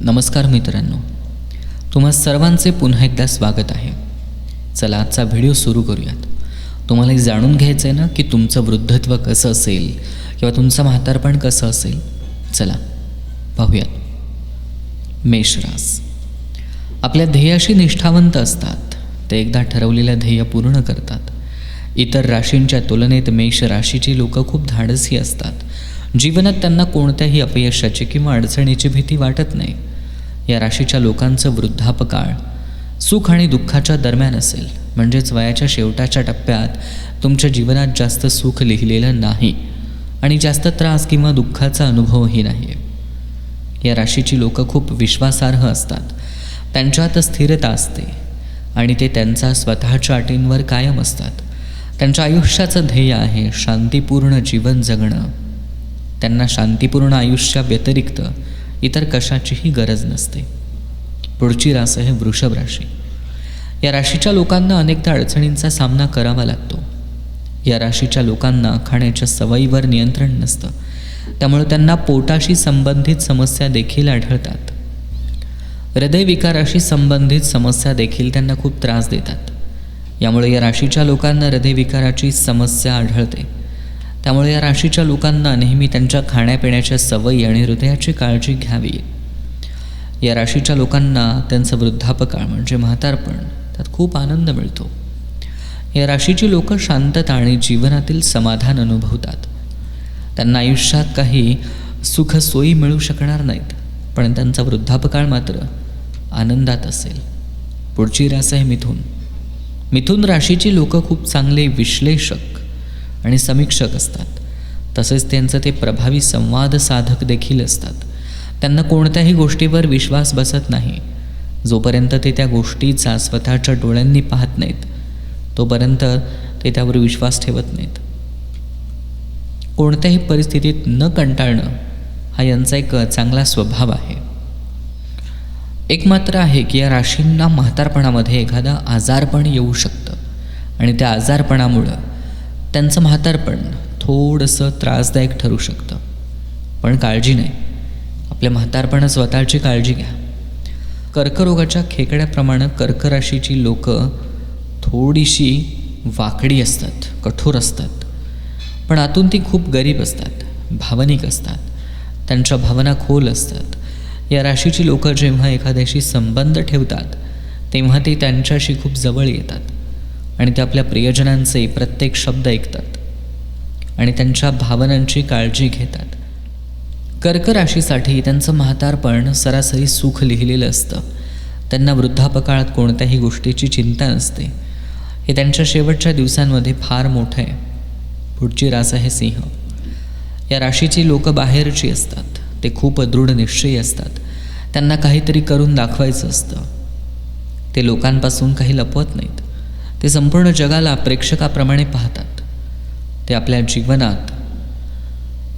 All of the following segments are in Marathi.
नमस्कार मित्रांनो. तुम्हा सर्वांचे पुन्हा एकदा स्वागत आहे. चला आजचा व्हिडिओ सुरू करूयात. तुम्हाला जाणून घ्यायचं आहे ना की तुमचं वृद्धत्व कसं असेल किंवा तुमचं म्हातारपण कसं असेल? चला पाहूयात. मेषरास. आपल्या ध्येयाशी निष्ठावंत असतात. ते एकदा ठरवलेलं ध्येय पूर्ण करतात. इतर राशींच्या तुलनेत मेष राशीची लोकं खूप धाडसी असतात. जीवनात त्यांना कोणत्याही अपयशाची किंवा अडचणीची भीती वाटत नाही. या राशीच्या लोकांचं वृद्धापकाळ सुख आणि दुःखाच्या दरम्यान असेल. म्हणजेच वयाच्या शेवटाच्या टप्प्यात तुमच्या जीवनात जास्त सुख लिहिलेलं नाही आणि जास्त त्रास किंवा दुःखाचा अनुभवही नाही या राशीची लोकं खूप विश्वासार्ह असतात. त्यांच्यात स्थिरता असते आणि ते त्यांचा स्वतःच्या अटींवर कायम असतात. त्यांच्या आयुष्याचं ध्येय आहे शांतीपूर्ण जीवन जगणं. त्यांना शांतीपूर्ण आयुष्याव्यतिरिक्त इतर कशाचीही गरज नसते. पुढची रास आहे वृषभ राशी. या राशीच्या लोकांना अनेकदा अडचणींचा सामना करावा लागतो. या राशीच्या लोकांना खाण्याच्या सवयीवर नियंत्रण नसतं. त्यामुळे त्यांना पोटाशी संबंधित समस्या देखील आढळतात. हृदयविकाराशी संबंधित समस्या देखील त्यांना खूप त्रास देतात. यामुळे या राशीच्या लोकांना हृदयविकाराची समस्या आढळते. त्यामुळे या राशीच्या लोकांना नेहमी त्यांच्या खाण्यापिण्याच्या सवयी आणि हृदयाची काळजी घ्यावी. या राशीच्या लोकांना त्यांचं वृद्धापकाळ म्हणजे म्हातारपण त्यात खूप आनंद मिळतो. या राशीची लोकं शांतता आणि जीवनातील समाधान अनुभवतात. त्यांना आयुष्यात काही सुख सोयी मिळू शकणार नाहीत पण त्यांचा वृद्धापकाळ मात्र आनंदात असेल. पुढची रास आहे मिथून. मिथून राशीची लोकं खूप चांगले विश्लेषक आणि समीक्षक असतात. तसेच त्यांचं ते प्रभावी संवाद साधक देखील असतात. त्यांना कोणत्याही गोष्टीवर विश्वास बसत नाही. जोपर्यंत ते त्या गोष्टीचा स्वतःच्या डोळ्यांनी पाहत नाहीत तोपर्यंत ते त्यावर विश्वास ठेवत नाहीत. कोणत्याही परिस्थितीत न कंटाळणं हा यांचा एक चांगला स्वभाव आहे. एक मात्र आहे की या राशींना म्हातारपणामध्ये एखादा आजारपण येऊ शकतं. आणि त्या आजारपणामुळं त्यांचं म्हातारपण थोडंसं त्रासदायक ठरू शकतं. पण काळजी नाही. आपल्या म्हातारपणा स्वतःची काळजी घ्या. कर्करोगाच्या खेकड्याप्रमाणे कर्क राशीची लोकं थोडीशी वाकडी असतात कठोर असतात. पण आतून ती खूप गरीब असतात भावनिक असतात. त्यांच्या भावना खोल असतात. या राशीची लोकं जेव्हा एखाद्याशी संबंध ठेवतात तेव्हा ते त्यांच्याशी खूप जवळ येतात. आणि ते आपल्या प्रियजनांचे प्रत्येक शब्द ऐकतात आणि त्यांच्या भावनांची काळजी घेतात. कर्क राशीसाठी त्यांचं म्हातारपण सरासरी सुख लिहिलेलं असतं. त्यांना वृद्धापकाळात कोणत्याही गोष्टीची चिंता नसते. हे त्यांच्या शेवटच्या दिवसांमध्ये फार मोठं आहे. पुढची रास आहे सिंह. या राशीची लोकं बाहेरची असतात. ते खूप दृढ निश्चयी असतात. त्यांना काहीतरी करून दाखवायचं असतं. ते लोकांपासून काही लपवत नाहीत. ते संपूर्ण जगाला प्रेक्षकाप्रमाणे पाहतात. ते आपल्या जीवनात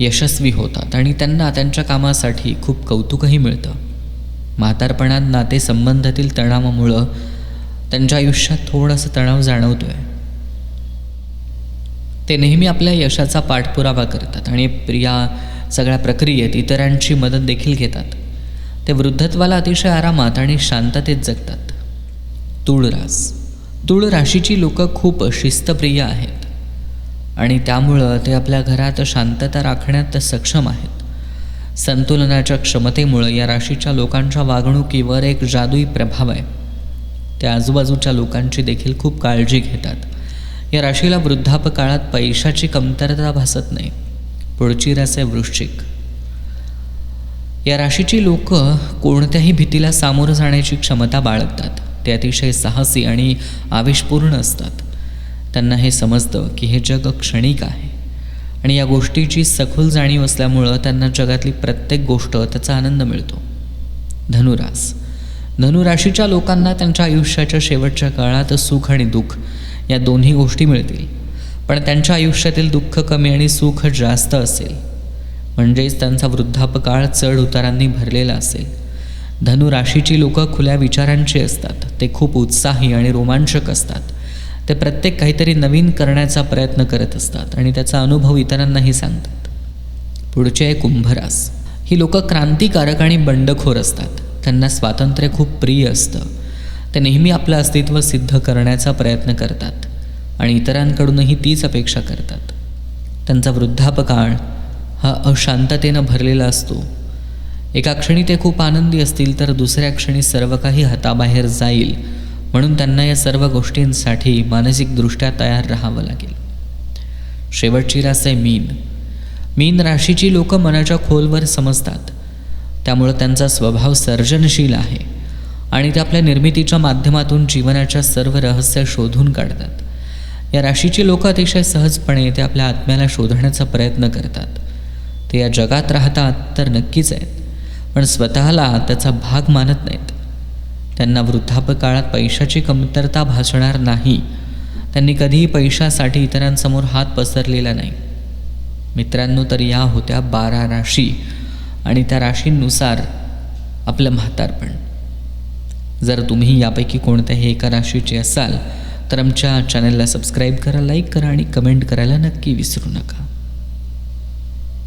यशस्वी होतात आणि त्यांना त्यांच्या कामासाठी खूप कौतुकही मिळतं. म्हातारपणात नातेसंबंधातील तणावामुळं त्यांच्या आयुष्यात थोडासा तणाव जाणवतो आहे ते नेहमी आपल्या यशाचा पाठपुरावा करतात आणि प्रिया सगळ्या प्रक्रियेत इतरांची मदत देखील घेतात. ते वृद्धत्वाला अतिशय आरामात आणि शांततेत जगतात. तुळरास तुळ राशीची लोकं खूप शिस्तप्रिय आहेत. आणि त्यामुळं ते आपल्या घरात शांतता राखण्यात सक्षम आहेत. संतुलनाच्या क्षमतेमुळं या राशीच्या लोकांच्या वागणुकीवर एक जादुई प्रभाव आहे. त्या आजूबाजूच्या लोकांची देखील खूप काळजी घेतात. या राशीला वृद्धापकाळात पैशाची कमतरता भासत नाही. पुढची रस आहे वृश्चिक. या राशीची लोक कोणत्याही भीतीला सामोरं जाण्याची क्षमता बाळगतात. ते अतिशय साहसी आणि आवेशपूर्ण असतात. त्यांना हे समजतं की हे जग क्षणिक आहे. आणि या गोष्टीची सखोल जाणीव असल्यामुळं त्यांना जगातली प्रत्येक गोष्ट त्याचा आनंद मिळतो. धनुरास. धनुराशीच्या लोकांना त्यांच्या आयुष्याच्या शेवटच्या काळात सुख आणि दुःख या दोन्ही गोष्टी मिळतील. पण त्यांच्या आयुष्यातील दुःख कमी आणि सुख जास्त असेल. म्हणजेच त्यांचा वृद्धापकाळ चढ उतारांनी भरलेला असेल. धनुराशीची लोकं खुल्या विचारांची असतात. ते खूप उत्साही आणि रोमांचक असतात. ते प्रत्येक काहीतरी नवीन करण्याचा प्रयत्न करत असतात आणि त्याचा अनुभव इतरांनाही सांगतात. पुढचे आहे कुंभरास. ही लोकं क्रांतिकारक आणि बंडखोर असतात. त्यांना स्वातंत्र्य खूप प्रिय असतं. ते नेहमी आपलं अस्तित्व सिद्ध करण्याचा प्रयत्न करतात आणि इतरांकडूनही तीच अपेक्षा करतात. त्यांचा वृद्धापकाळ हा अशांततेनं भरलेला असतो. एका क्षणी ते खूप आनंदी असतील तर दुसऱ्या क्षणी सर्व काही हाताबाहेर जाईल. म्हणून त्यांना या सर्व गोष्टींसाठी मानसिकदृष्ट्या तयार राहावं लागेल. शेवटची रास आहे मीन. मीन राशीची लोक मनाच्या खोलवर समजतात. त्यामुळं त्यांचा स्वभाव सर्जनशील आहे आणि ते आपल्या निर्मितीच्या माध्यमातून जीवनाच्या सर्व रहस्य शोधून काढतात. या राशीची लोक अतिशय सहजपणे ते आपल्या आत्म्याला शोधण्याचा प्रयत्न करतात. ते या जगात राहतात तर नक्कीच आहेत. पण स्वतःला त्याचा भाग मानत नाहीत. त्यांना वृद्धापकाळात पैशाची कमतरता भासणार नाही. त्यांनी कधीही पैशासाठी इतरांसमोर हात पसरलेला नाही. मित्रांनो तर या होत्या बारा राशी आणि त्या राशींनुसार आपलं म्हातारपण. जर तुम्ही यापैकी कोणत्याही एका राशीचे असाल तर आमच्या चॅनलला सबस्क्राईब करा लाईक करा आणि कमेंट करायला नक्की विसरू नका.